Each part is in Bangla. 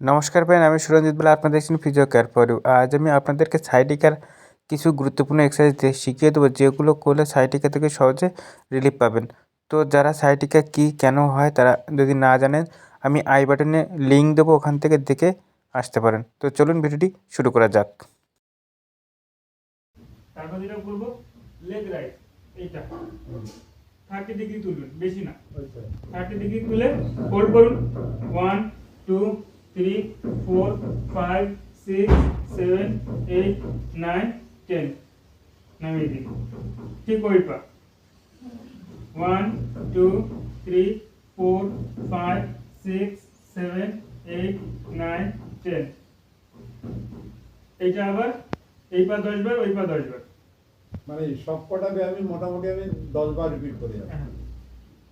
নমস্কার ভাই আমি সুরঞ্জিত বলে আপনাদের দেখছেন ফিজিও কেয়ার পরিউ আজ আমি আপনাদেরকে সাইটিকার কিছু গুরুত্বপূর্ণ এক্সারসাইজ দিয়ে শিখিয়ে দেবো যেগুলো করলে সাইটিকা থেকে সহজে রিলিফ পাবেন। তো যারা সাইটিকা কী কেন হয় তারা যদি না জানেন আমি আই বাটনে লিঙ্ক দেবো ওখান থেকে দেখে আসতে পারেন। তো চলুন ভিডিওটি শুরু করা যাক। তারপর যেটা করব লেগ রাইট এইটা। থার্টি ডিগ্রি তুলবেন বেশি না। থার্টি ডিগ্রি তুলে হোল্ড করুন। One two three four five six seven eight nine ten নামিয়ে দিন ঠিক ওই পা one two three four five six seven eight nine ten এইটা আবার এই পা দশ বার ওই পা দশ বার মানে সব কটা ব্যায়ামই মোটামুটি আমি দশ বার রিপিট করি হ্যাঁ।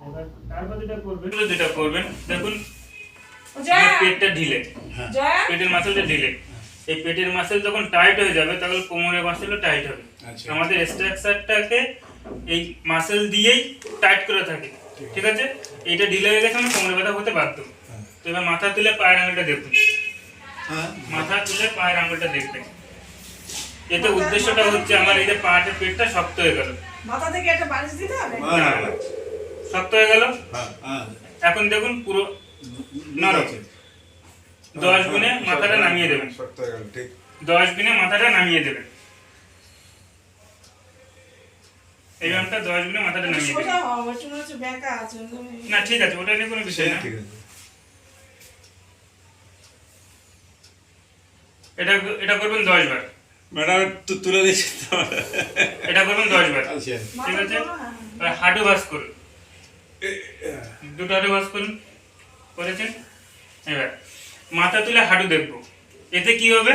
এবার তারপর যেটা করবেন যেটা করবেন দেখুন পেটটা ঢিলে পেটের মাসেলটা ঢিলে এই পেটের মাসেল যখন টাইট হয়ে যাবে তখন কোমরের মাসেলও টাইট হবে। আচ্ছা। আমাদের স্ট্রাকচারটাকে এই মাসেল দিয়েই টাইট করে থাকে। ঠিক। আছে? এইটা ঢিলে হয়ে গেছে মানে কোমরে ব্যথা হতে বাধ্য। তো এবার মাথা তুলে পায়ের আঙুলটা দেখুন। হ্যাঁ। মাথা তুলে পায়ের আঙুলটা দেখবেন। এতে উদ্দেশ্যটা হচ্ছে আমার এই যে পাটের পেটটা শক্ত হয়ে গেল। মাথা থেকে একটা বালিশ দিতে হবে? হ্যাঁ। শক্ত হয়ে গেল। হ্যাঁ হ্যাঁ। এখন দেখুন পুরো দশ গুণে মাথাটা নামিয়ে দেবেন। দশ গুণে মাথাটা নামিয়ে দেবেন। এই ব্যায়ামটা দশ গুণে মাথাটা নামিয়ে দেবেন। না। ঠিক আছে ওটা নিয়ে কোনো বিষয় না। এটা এটা করবেন দশ বার। ম্যাডাম একটু তুলে দিচ্ছি এটা করবেন দশ বার। আচ্ছা। ঠিক আছে? হাঁটু ভাস করুন। দুটো হাঁটু ভাস করুন। করেছেন? এবার মাথা তুলে হাঁটু দেখব। এতে কি হবে?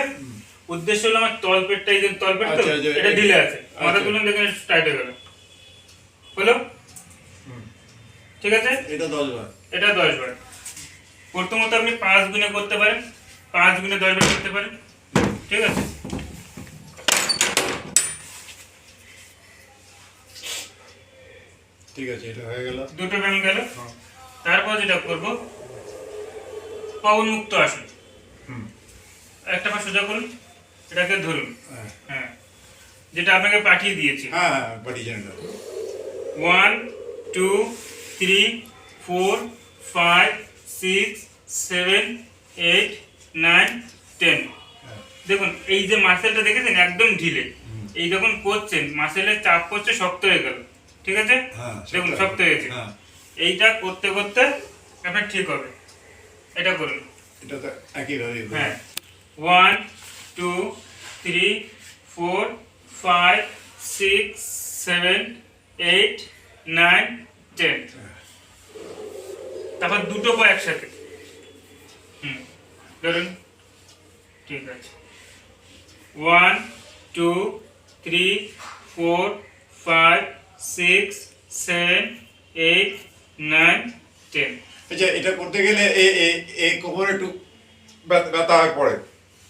উদ্দেশ্য হলো আমার তলপেটটা এই যে তলপেট তো আচ্ছা, আচ্ছা, এটা ঢিলে আছে। মাথা আচ্ছা। তুলুন দেখুন টাইট হয়ে গেল। হলো? ঠিক আছে? এটা দশ বার। এটা দশ বার। প্রথমত আপনি পাঁচ গুণে করতে পারেন। পাঁচ গুণে দশ বার করতে পারেন। ঠিক আছে? ঠিক আছে এটা হয়ে গেল। দুটো ব্যায়াম গেল। তারপর যেটা করব পবন মুক্ত আসন হুম। একটা পা সোজা করুন এটাকে ধরুন। হ্যাঁ। হ্যাঁ। যেটা আপনাকে পাঠিয়ে দিয়েছি। হ্যাঁ হ্যাঁ one two three four five six seven eight nine ten. হ্যাঁ। দেখুন এই যে মাসেলটা দেখেছেন একদম ঢিলে। এই যখন করছেন মাসেলের চাপ করছে শক্ত হয়ে গেল। ঠিক আছে? হ্যাঁ দেখুন শক্ত হয়ে গেছে। এইটা করতে করতে আপনার ঠিক হবে। এটা করুন। এটা তো একই ভাবে হ্যাঁ। One two three four five six seven eight nine ten তারপর দুটো পা একসাথে। হুম ধরুন। ঠিক আছে। One two three four five six seven eight nine ten আচ্ছা এটা করতে গেলে এ এ এ কোমরে একটু ব্যথা পড়ে।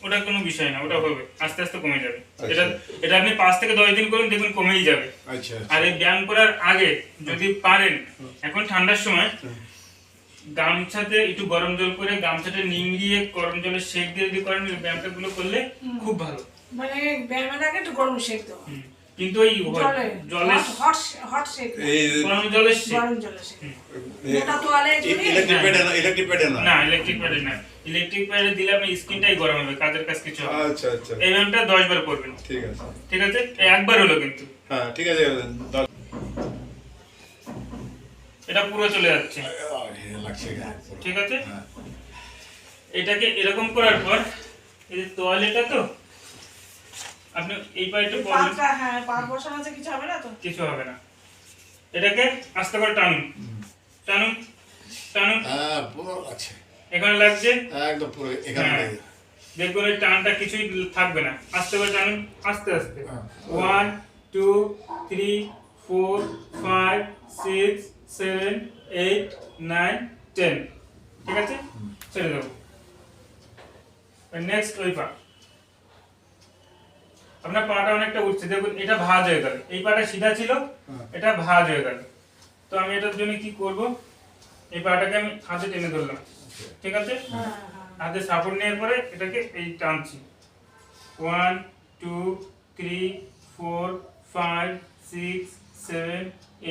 ওটা কোনো বিষয় না ওটা হবে আস্তে আস্তে কমে যাবে। আচ্ছা। এটা এটা আপনি পাঁচ থেকে দশ দিন করুন দেখুন কমেই যাবে। আচ্ছা আর এই ব্যায়াম করার আগে যদি পারেন এখন ঠান্ডার সময় গামছাতে একটু গরম জল করে গামছাটা নিংড়িয়ে গরম জলে সেক দিয়ে যদি করেন ওই ব্যায়ামটা গুলো করলে খুব ভালো। মানে ব্যায়ামের আগে একটু গরম শেক দেবো হুম। কিন্তু ওই জলে জলে হট হট শেক এই গরম জলে সেক গরম জলে শেক মোটা তোয়ালে ঝুলিয়ে ইলেকট্রিক প্যাডে না ইলেকট্রিক প্যাডে না? না ইলেকট্রিক প্যাডে না। ইলেকট্রিক প্যাডে দিলে আপনার স্কিনটাই গরম হবে কাজের কাজ কিছু আচ্ছা আচ্ছা। এই ব্যায়ামটা দশ বার করবেন ঠিক আছে। ঠিক আছে? একবার হলো কিন্তু। হ্যাঁ ঠিক আছে এটা পুরো চলে যাচ্ছে। আহ, ঘৃণা লাগছে গায়ে পুরো। ঠিক আছে? হ্যাঁ। এটাকে এরকম করার পর এই যে তোয়ালেটা তো আপনি এই পাটা হ্যাঁ পা বসানো আছে কিছু হবে না তো? কিছু হবে না। এটাকে আস্তে করে টানুন। টানুন টানুন হ্যাঁ পুরো লাগছে। এখানে লাগছে? একদম পুরো এখানে হ্যাঁ। দেখবেন ওই টানটা কিছুই থাকবে না। আস্তে করে টানুন আস্তে আস্তে। হ্যাঁ। One two three four five six seven eight nine ten ঠিক আছে? ছেড়ে দেবো নেক্সট ওই পা। আপনার পাটা অনেকটা উঠছে। দেখুন এটা ভাঁজ হয়ে গেল। এই পাটা সিধা ছিল হ্যাঁ। এটা ভাঁজ হয়ে গেল। তো আমি এটার জন্য কি করব? এই পাটাকে আমি হাতে টেনে ধরলাম। ঠিক আছে? হ্যাঁ হ্যাঁ হাতে সাপোর্ট নেওয়ার পরে এটাকে এই টানছি। One two three four five six seven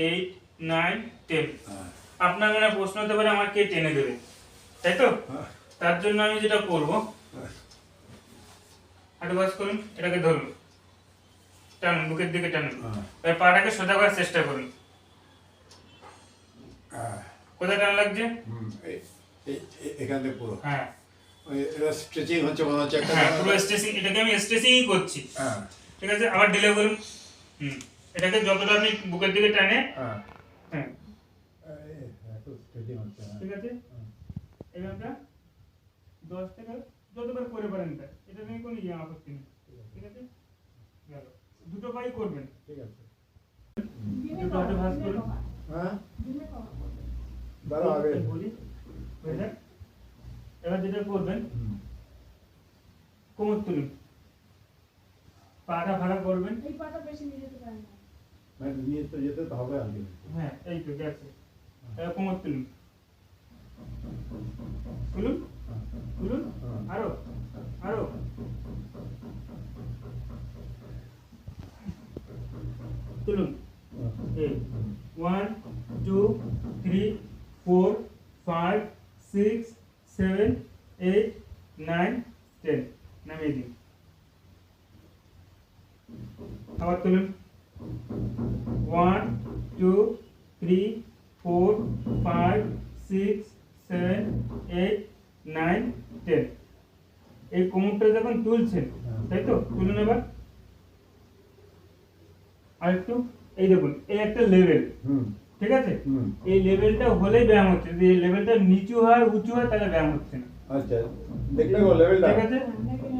eight nine ten হ্যাঁ। আপনার মনে প্রশ্ন হতে পারে আমার কে টেনে দেবে। তাই তো? হ্যাঁ। তার জন্য আমি যেটা করব হাঁটু বাস করুন এটাকে ধরুন। টানুন বুকের দিকে টানুন। হ্যাঁ। এবার পাটাকে সোজা করার চেষ্টা করুন। হ্যাঁ কোথায় টান লাগছে? এখান থেকে পুরো। হ্যাঁ। ওই এটা স্ট্রেচিং হচ্ছে মনে হচ্ছে একটা হ্যাঁ পুরো স্ট্রেচিং এটাকে আমি স্ট্রেচিংই করছি। হ্যাঁ। ঠিক আছে আবার ডিলে করুন। হুম এটাকে যতটা আপনি বুকের দিকে টানে হ্যাঁ। হ্যাঁ। একটু স্ট্রেচিং হচ্ছে হ্যাঁ। ঠিক আছে? দশ থেকে যতবার করে পারেন তা এটা নিয়ে কোনো ইয়ে আপত্তি নেই। ঠিক আছে। দুটো পাই করবেন। ঠিক আছে। দুটো হাতে ভাঁজ করুন। হ্যাঁ। বলি। এবার যেটা করবেন কোমর তুলুন পাটা ভাড়া করবেন। এই পাটা বেশি নিয়ে যেতে পারে না। মানে নিয়ে তো যেতে তো হবে আগে। হ্যাঁ এই তো গেছে। এবার কোমর তুলুন তুলুন হ্যাঁ। তুলুন। আরও। আরও। তুলুন। One two seven eight nine ten এই কোমরটা যখন তুলছেন তাই তো তুলুন এবার আরেকটু। এই দেখুন এই একটা লেভেল ঠিক আছে? এই লেভেলটা হলেই ব্যায়াম হচ্ছে। যদি এই লেভেলটা নিচু হয় উঁচু হয় তাহলে ব্যায়াম হচ্ছে না। আচ্ছা দেখলে লেভেলটা ঠিক আছে?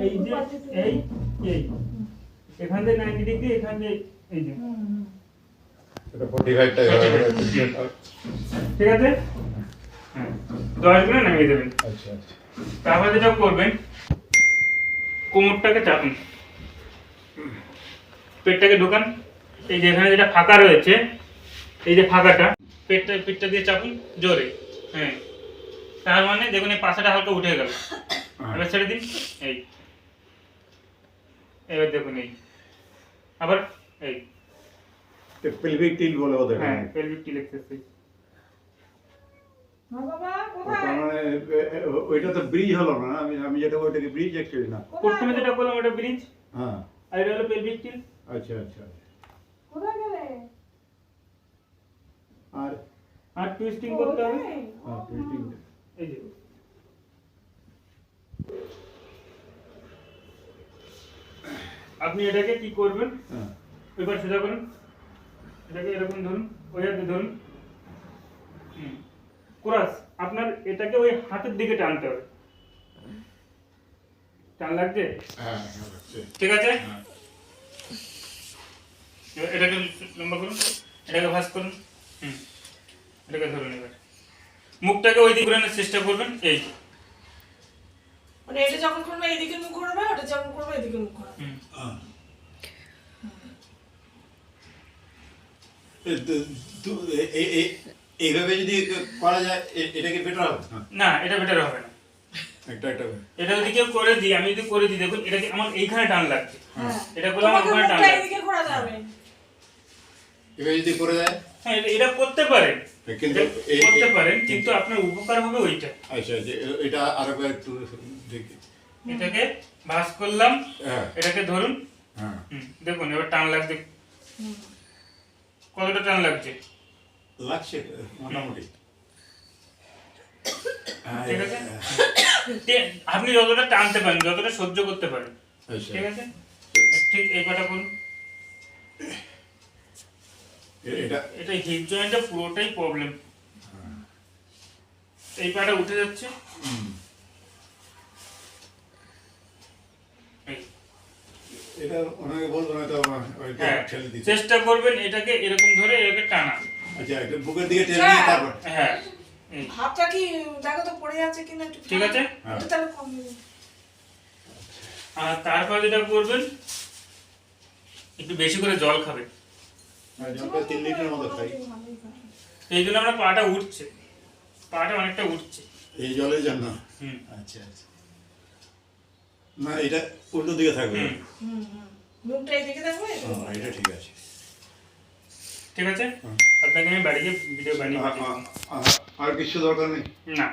এই যে এই এই। এখান থেকে নাইনটি ডিগ্রি এখান থেকে এই যে। এটা 45 টাকা ঠিক আছে? হ্যাঁ দশগুলো নামিয়ে দেবেন। আচ্ছা আচ্ছা। তারপরে যেটা করবেন কোমরটাকে চাপুন। পেটটাকে ঢোকান। এই যে এখানে যেটা ফাঁকা রয়েছে এই যে ফাঁকাটা পেটটা পেটটা দিয়ে চাপুন জোরে। হ্যাঁ। তার মানে দেখুন এই পাশাটা হালকা উঠে গেল। এবার ছেড়ে দিন। এই। এবার দেখুন এই। আবার এই। পেলভিক টিল বলে ওদের হ্যাঁ পেলভিক টিল এক্সারসাইজ মা বাবা তার কোথায় মানে এ- এ- ওইটা তো ব্রিজ হলো না আমি আমি যেটা ওইটাকে ব্রিজ অ্যাকচুয়ালি না। প্রথমে যেটা করলাম ওটা ব্রিজ হ্যাঁ। আর এটা হলো পেলভিক টিল আচ্ছা আচ্ছা কোথায় গেলে? আর আর টুইস্টিং করতে হবে। হ্যাঁ টুইস্টিং এই যে। আপনি এটাকে কি করবেন? হ্যাঁ। এবার সোজা করুন। এটাকে এরকম ধরুন ওই হাতে ধরুন। হুম। কোরাস আপনার এটাকে ওই হাতের দিকে টানতে হবে। টান লাগছে? হ্যাঁ ঠিক আছে? হ্যাঁ। এটাকে লম্বা করুন এটাকে ভাঁজ করুন। হুম এটাকে ধরুন এবার মুখটাকে ওই দিকে ঘোরানোর চেষ্টা করবেন এই মানে এটা যখন করবে এইদিকে মুখ ঘুরবে ওটা যখন করবে এদিকে মুখ ঘুরবে। হুম। হ্যাঁ। তো- তো- এ- এ- এ- এইভাবে যদি করা যায় এটা কি বেটার হবে? হ্যাঁ, না এটা বেটার হবে না। একটা একটা এটা যদি কেউ করে দিই আমি যদি করে দিই দেখুন এটাকে আমার এইখানে টান লাগছে। হ্যাঁ। এটা করলে আমার ওখানে টান লাগছে। যাবে এভাবে যদি করে যায়? হ্যাঁ এটা- এটা করতে পারেন। কিন্তু করতে পারেন কিন্তু আপনার উপকার হবে ওইটা। আচ্ছা আচ্ছা এটা একটু দেখি। এটাকে ভাঁজ করলাম। হ্যাঁ। এটাকে ধরুন। হ্যাঁ। দেখুন এবার টান লাগছে। কতটা টান লাগছে? লাগছে মোটামুটি। হ্যাঁ, ঠিক আছে? হ্যাঁ, আপনি যতটা টানতে পারেন যতটা সহ্য করতে পারেন আচ্ছা। ঠিক আছে? ঠিক এই কথা বলুন। এটা এটা হিপ জয়েন্টটা পুরোটাই প্রবলেম এই পাটা উঠে যাচ্ছে। হুম, এটা ওনাকে বলব না তো ওইটা হ্যাঁ ঠেলে দিচ্ছে। চেষ্টা করবেন এটাকে এরকম ধরে এটাকে টানা। আচ্ছা এটা বুকের দিকে তারপর। হ্যাঁ এই। কি দেখো তো পড়ে যাচ্ছে কিনা একটু ঠিক আছে? হ্যাঁ। তাহলে কম আর তারপর যেটা করবেন একটু বেশি করে জল খাবেন। আর জলটা তিন লিটার মতো খাই। এই জন্য আমরা পাটা উঠছে। পাটা অনেকটা উঠছে। এই জলের জন্য হুম। আচ্ছা আচ্ছা। না এটা উল্টো দিকে থাকবে। হুম। হুম হুম। মুখটা থাকবে? হ্যাঁ, এটা ঠিক আছে। ঠিক আছে? আপনাকে আমি বাড়ি গিয়ে ভিডিও বানিয়ে আর কিছু দরকার নেই? না।